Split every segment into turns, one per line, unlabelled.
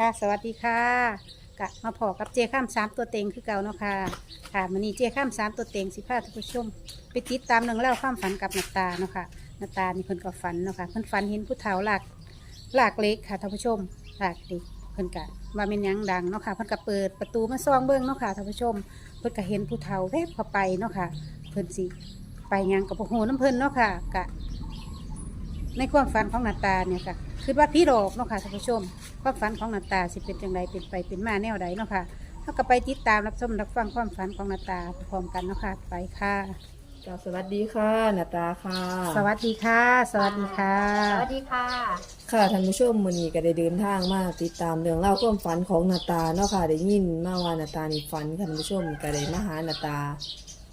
ค่ะสวัสดีค่ะกะมาพอกับเจข้ามสามตัวเต็งคือเก่าเนาะค่ะค่ะมันนี้เจข้ามสามตัวเต็งสิพาท่านผู้ชม ไปติดตามเรื่องเล่าวความฝันกับนาตาเนาะค่ะนาตานี่เพิ่นก็ฝันเนาะค่ะเพิ่นฝันเห็นผู้เฒ่าหลากหลากเล็กค่ะท่านผู้ชมหลากเล็กเพิ่นกะว่าเป็นยังดังเนาะค่ะเพิ่นก็เปิดประตูมาซองเบิ้องเนาะค่ะท่านผู้ชม เพิ่นก็เห็นผู้เฒ่าแวบเข้าไปเนาะค่ะ เพิ่นสิไปยังกับโอ้โหน้ำเพิ่นเนาะค่ะกะ ในความฝันของนาตาเนี่ยค่ะคือว่าพี่หลอกเนาะค่ะท่านผู้ชม ความฝันของนาตาสิเป็นจังไดเป็นไปเป็นมาแนวใดเนาะค่ะเท่ากับไปติดตามรับชมรับฟังความฝันของนาตาพร้อมกันเนาะค่ะไปค่ะ
จ้าสวัสดีค่ะนาตาค่ะ
สวัสดีค่ะ สวัสดีค่ะ
สวัสดีค่ะ
ค่ะท่านผู้ชมมื้อนี้ก็ได้เดินทางมาติดตามเรื่องเล่าวความฝันของนาตาเนาะค่ะได้ยินมาว่านาตานี่ฝันค่ะท่านผู้ชมก็ได้มาหานาตา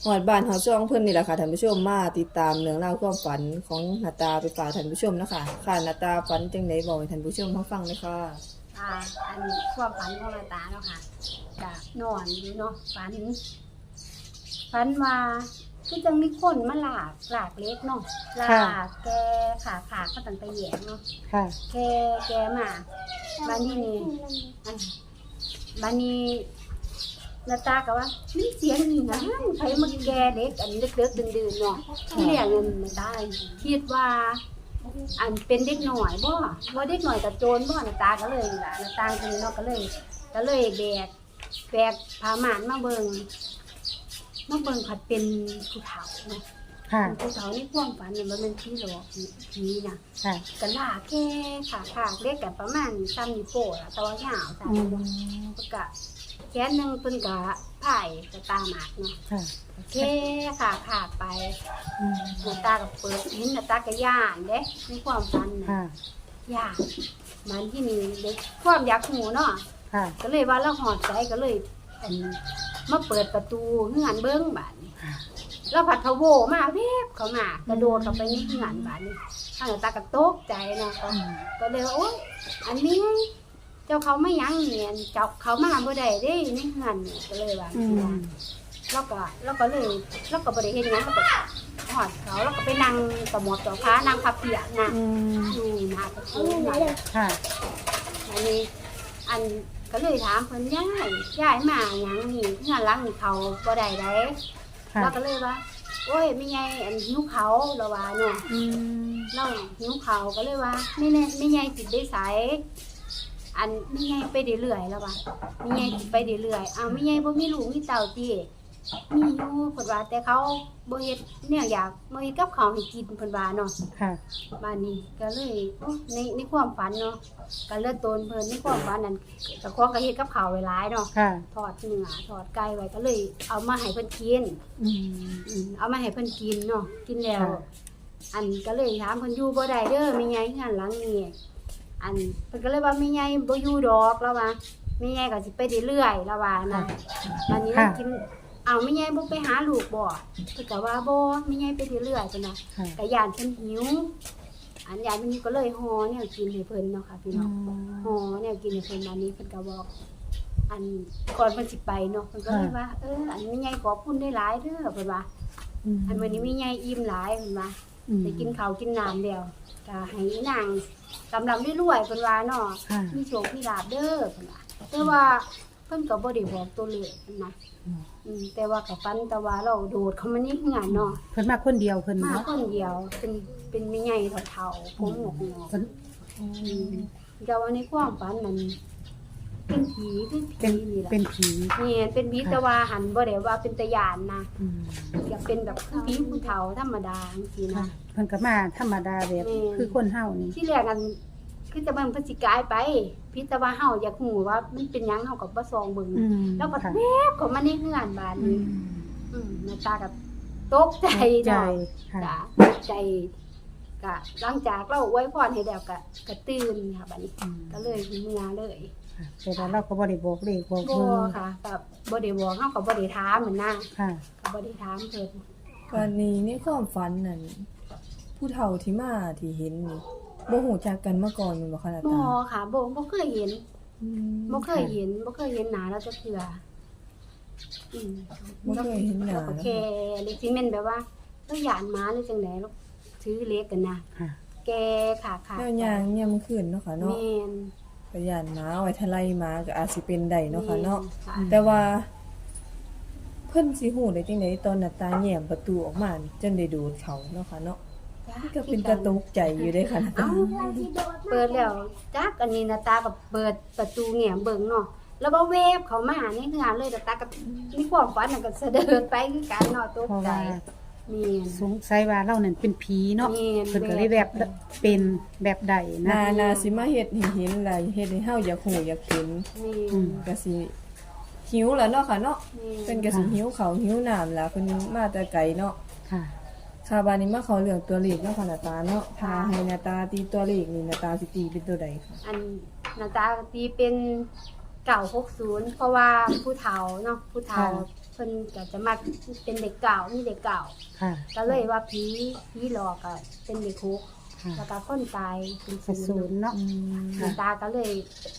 หอดบ้านเฮาช่องเพิ่นนี่แหละค่ะท่านผู้ชมมาติดตามเรื่องเล่าวความฝันของนาตาไปฝากท่านผู้ชมเนาะคะค่ะนาตาฝันจังไดบอกให้ท่านผู้ชมเขาฟังเลยค่ะ
อ่าอันความฝันของนาตาเนาะค่ะจะนอนอยู่เนาะฝันฝันว่าคือจังมีคนมาหลากหลากเล็กเนาะหลากแกขาขาก็ตั้งแต่แหยงเนาะ
ค่ะ
แกแกมาบ้านนี้นี่อันบ้าน นี้นาตาก็ว่ามีเสียงนี่นะใครมาแกเด็กอันเล็กๆดื้อๆเนาะที่เรียกเงินไม่ได้คิดว่า อันเป็นเด็กหน่อยบ่ว่าเด็กหน่อยกับโจรบ่นาตาก็เลยล่ะนาตาคนนี้เนาะก็เลย ก็เลยแบกแบกผ้าหมานมาเบิงมาเบิงผัดเป็นผู้เฒ่าเนาะ
ค่ะ
ผู้เฒ่าในความฝันเนี่ยมันเป็นผีหลอกผีน่ะ
ค่ะ
กันล่าแก่ขาขาเรียกกันประมาณซ้ำนิ้วโป้ล่ะแตัวยาวจ้ะ
อืม
แล้วก็แขนหนึงเพิ่นก็ไผ่กระตาหมากเนาะ
ค่ะ
แค่ขาขาดไป
อืม
หน้าตาก็เปิดเห็นหน้าตาก็ย่านเด้ในความฝันน่ะ
ค่ะ
อยากมันที่นี่เด็กความอยากหูเนาะ
ค่ะ
ก็เลยว่าเราหอดใจก็เลยอันมาเปิดประตูเฮือนเบิ้งบานนี้
ค่ะ
แล้วผัดพะโวมาเวบเข้ามากระโดดเข้าไปในเฮือนบานนี้ทางตากระตกใจเนาะก็
อืม
ก็เลยว่าโอ๊ยอันนี้ เจ้าเขาไม่ยั้งเนี่ยเจ้าเขามาบ่ได้เด้ในเฮือนเนี่ยก็เลยว่า
อื
สิ
ม
ว่าแล้วก็แล้วก็เลยแล้วก็บ่ได้เฮ็ดหยังแล้วก็หอดเขาแล้วก็ไปนั่งกับหมอบต่อค้านั่งพับเพียกนะ
อืม
อยู่หน้าประตูน่ะ
ค่ะ
อันนี้อันก็เลยถามเพิ่นย่ายย่ายมาหยังนี่เงื่อนหลังนี่เขาบ่ได้ได้
ค่ะ
เราก็เลยว่าโอ้ยไม่ไงอันหิวเขาเราว่าเนาะ
อืม
เราหิวเขาก็เลยว่าไม่แน่ไม่ไงสิได้สาย อันไม่ไงไปเรื่อยๆแล้วว่าไม่ไงสิไปเรื่อยๆอ้าวไม่ไงบ่มีลูกมีเต่าติมีอยู่เพิ่นว่าแต่เขาบ่เฮ็ดเนี่ยอยากบ่เฮ็ดกับเขาวให้กินเพิ่นว่าเนาะ
ค่ะ
บ้านนี้ก็เลยโอ้ในในความฝันเนาะก็เลือดตนเพิ่นในความฝันนั้นตะควงก็เฮ็ดกับข้าวไว้หลายเนาะ
ค่ะ
ทอดเนื้อทอดไก่ไว้ก็เลย เอามาให้เพิ่นกิน
อืม
อืมเอามาให้เพิ่นกินเนาะกินแล้ว
ค่ะ
อันก็เลยถามเพิ่นอยู่บ่ได้เด้อมีไงงานหลังนี้ อันเพิ่นก็เลยว่ามีไงบ่อยู่ดอกแล้วว่ามีไงก็สิไปเรื่อยๆแล้วว่านะวันนี้เรากินเอามีไงบ่ไปหาลูกบ่เพิ่นก็ว่าบ่มีไงไปเรื่อยๆเพิ่นน่ะ
ค่ะ
กะยานเพิ่นหิว อันยานเพิ่นหิวก็เลยห่อแนวกินให้เพิ่นเนาะค่ะพี่
อื
น้อง
ม
ห่อแนวกินให้เพิ่นมานี้เพิ่นก็บอกอันก่อนเพิ่นสิไปเนาะเพิ่นก็เลยว่าเอออันมีใหญ่ขอบคุณได้หลายเด้อเพิ่นว่า อันวันนี้มีใหญ่อิ่มหลายเพิ่นว่า
อืม
ได้กินข้าวกินน้ำแล้วก็ให้อีนางกำลังรวยๆเพิ่นว่าเนาะ
ค่ะ
มีโชคมีลาภเด้อเพิ่นว่าแต่ว่าเพิ่นก็บ่ได้บอกตัวเลขเพิ่นนะ
อืม
อืมแต่ว่าก็ฝันแต่ว่าเราโดดเข้ามาในงานเนาะ
เพิ่นมาคนเดียวเพิ่น
มา
เนาะ
คนเดียว เป็นเป็นไม่ใหญ่เท่าๆผมหงอกงอก
เพิ่น
แต่ว่าในความฝันมัน เป็นผีเป็น
เป็น
ผีนี่แหละ
เป็นผี
เนี่ยเป็นผีแต่ว่าหันบ่ได้ว่าเป็นตะยานนะ
อืม
อยากเป็นแบบคือผีผู้เฒ่าธรรมดาจังซี่
ค่ะ
นะ
เพิ่นก็มาธรรมดาแบบ
แม่น
คือคนเฮานี่
ที่แรกอันคือจะมันเพิ่นสิกลายไปพิแต่ว่าเฮาอยากฮู้ว่ามันเป็นหยังเฮาก็บ่ซองเบิ่ง
อืม
แล้วก็
ค่ะ
แวบเข้ามาในเฮือนบ้าน
อื
นี้
ม
อืมหน้าตาก็ตกใจ
ใจ
เนาะ
ค่ะ
จ้ะใจก็หลังจากเราอวยพรให้แล้วก็ก็ตื่นค่ะบัดนี้
อืม
ก็เลยเมื่อเลย
ค่ะ แต่ว่าเราก็บ่ได้บอกเลขบอก
บ่
เบอร์
ค่ะกับบ่ได้บอกเฮาก็บ่ได้ถามเหมือนน่ะ
ค่ะ
ก็บ่ได้ถามเพิ่น
วันนี้ในความฝันนั่นผู้เฒ่าที่มาที่เห็นนี่บ่ฮู้จักกันมาก่อนแม่นบ่คะนา
บ่
ตา
ค่ะบ่บ่เคยเห็น
อืม
บ่เคยเห็นบ่เคยเห็นหน้าแล้วจะเทื่ออืม
บ่เคยเห็นหน้า
แล้วก็แค่เล็กสิแม่นแบบว่าต้องหยานหมาหรือจังได๋ลูกถือเล็กกันนะ
ค่ะ
แกขาขา
แล้วยางยามมื้อคืนเนาะค่ะเนาะ
แม่น
ก็ย่านหมาไว้ทะไลหมาก็อาจสิเป็นได้เนาะค่ะเนาะ
ค่ะ
แต่ว่า เพิ่นสิฮู้ได้จังไดตอนหน้าตาแย้มประตูออกมานี่จนได้ดูดเขาเนาะค่ะเนาะนี่ก็เป็นกระตุกใจอยู่เด้ค่ะหน้าตา
เอ้าเปิดแล้วจักอันนี้นะตาก็เปิดประตูแง้มเบิ่งเนาะแล้วก็เวฟเข้ามาในเฮือนเลยแต่ตาก็มีความฝันน่ะก็เสด็จไปคือกันเนาะตก
เพราะ
ใจ
ว่า
มีน
สงสัยว่าเรานั่นเป็นผีเนาะ
แม่น
เพิ่นก็เลยแบบเป็นแบบใดนะ
นานาสิมาเฮ็ดให้เห็นล่ะเฮ็ดให้เฮาอยากฮู้อยากเห็น
มี
อืม
ก็สิหิวแล้วเนาะค่ะเนาะ
มี
เพิ่นก็สิหิวข้าวหิวน้ำล่ะเพิ่นมาแต่ไกลเนาะ
ค่ะ
ค่ะบานนี้มาเขาเรื่องตัวเลขเนาะค่ะหน้าตาเนาะถ้าให้หน้าตาตีตัวเลขนี่หน้าตาสิตีเป็นตัวใดค่ะ
อันนาตาตีเป็นเก่าหกศูนย์เพราะว่าผู้เฒ่าเนาะผู้เฒ่า
ค่ะ
เพิ่นก็จะมาเป็นเด็กเก่ามีเด็กเก่า
ค่ะ
ก็เลยว่าผีผีหลอกอะเป็นเด็กคุก
ค่ะ
แล้วก็คนตายเป็น
เป็น
ศู
ศู
น
น
ย์
ย์เนาะ
นาตาก็เลย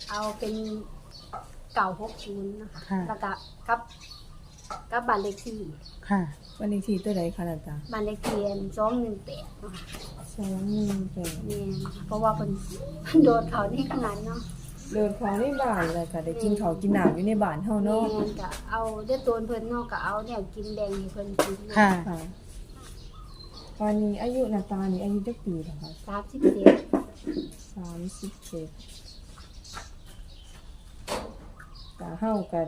เอาเป็นเก่าหกศูนย์นะคะ
ค่ะ
แล้วก็กับกับบ้านเลขที่
ค่ะ
วันนี้ที่ตัวใดค่ะหน้าตา
บ้านเลขที่สองหนึ่งแปดนาะคะ
สองหนึ่งแปด
นี่นะคะเพราะว่าเพิ่นเพิ่นโดนเขานี่ขนาดเนาะ
เดินเขาในบ้านเลยค่ะได้กินข้าวกินน้ำอยู่ในบ้านเฮาเนาะ
แม่นก็เอาเด้อตัวเพิ่นเนาะก็เอาเนี่ยกินแดงให้เพิ่นกิน
ค่ะ
ค่ะตอนนี้อายุหน้าตานี่อายุจักปีแล้วคะ
สามสิบเจ็ด
สามสิบเจ็ดตาเฮาก็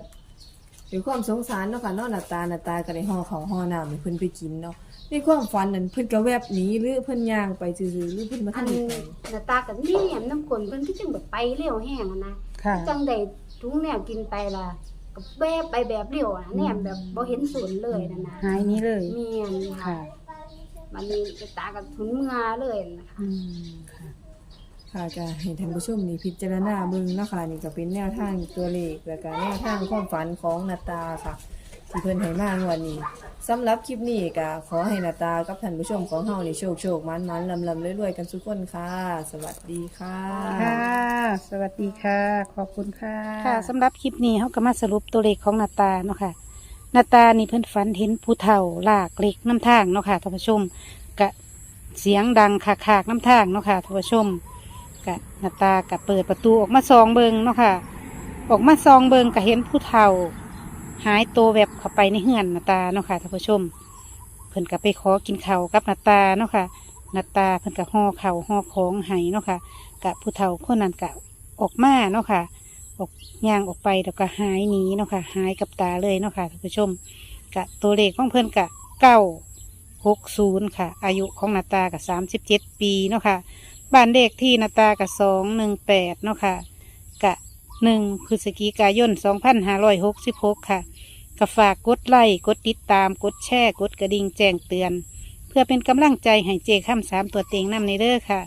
ด้วยความสงสารเนาะค่ะเนาะหน้าตาหน้าตาก็ได้ห่อข้าวห่อน้ำให้เพิ่นไปกินเนาะ ในความฝันนั้นเพิ่นก็แวบหนีหรือเพิ่นย่างไปซื่อๆหรือเพิ่นมา
อั
ทานงนี้ไป
หน้าตากับนี่แหมน้ำกลนเพิ่นก็จังแบบไปเร็วแห้งอะนะ
ค่ะ
จังได้ทุงแนวกินไปล่ะก็แวบไปแบบเร็วอะแนมแบบบ่เห็นศูนย์เลยนะนะ
หายนี้เลย
เมียนค่ะ
ค่ะ
มันนี้หน้าตากับทุนเมื่อเลยนะคะ
อืมค่ะ
ค่ะก็ให้ท่านผู้ชมนี่พิจารณาเบิ่งเนาะค่ะนี่ก็เป็นแนวทางตัวเลขแล้วก็แนวทางความฝันของหนาตาค่ะ ที่เพิ่นให้มางวันนี้สำหรับคลิปนี้ก็ขอให้หนาตากับท่านผู้ชมของเฮานี่โชคโชคมันมันลำลำรวยๆกันทุกคนค่ะ สวัสดีค่ะ
ค่ะ สวัสดีค่ะ ขอบคุณค่ะ ค่ะสำหรับคลิปนี้เขาก็มาสรุปตัวเลขของนาตาเนาะค่ะนาตานี่เพิ่นฝันเห็นผู้เฒ่าลากเหล็กน้ำทางเนาะค่ะท่านผู้ชมกะเสียงดังขากขากๆน้ำทางเนาะค่ะท่านผู้ชมกะนาตากะเปิดประตูออกมาซองเบิงเนาะค่ะ ออกมาซองเบิงกะเห็นผู้เฒ่า หายตัวแวบเข้าไปในเฮือนนาตาเนาะค่ะท่านผู้ชม เพิ่นก็ไปขอกินเขากับนาตาเนาะค่ะนาตาเพิ่นก็ห่อเขาห่อของให้เนาะค่ะกะผู้เฒ่าคนนั้นกะออกมาเนาะค่ะออกย่างออกไปแล้วก็หายหนีเนาะค่ะหายกับตาเลยเนาะค่ะท่านผู้ชมกะตัวเลขของเพิ่นกะเก้าหกศูนย์ค่ะ อายุของนาตากะสามสิบเจ็ดปีเนาะค่ะบ้านเลขที่นาตากะสองหนึ่งแปดเนาะค่ะกะ หนึ่งพฤศจิกายนสองพันห้าร้อยหกสิบหกค่ะก็ฝากกดไลค์กดติดตามกดแชร์กดกระดิ่งแจ้งเตือน เพื่อเป็นกำลังใจให้เจข้ามสามตัวเต็งนำในเด้อค่ะ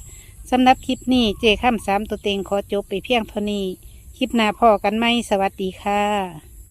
สำหรับคลิปนี้เจข้ามสามตัวเต็งขอจบไปเพียงเท่านี้ คลิปหน้าพอกันไหมสวัสดีค่ะ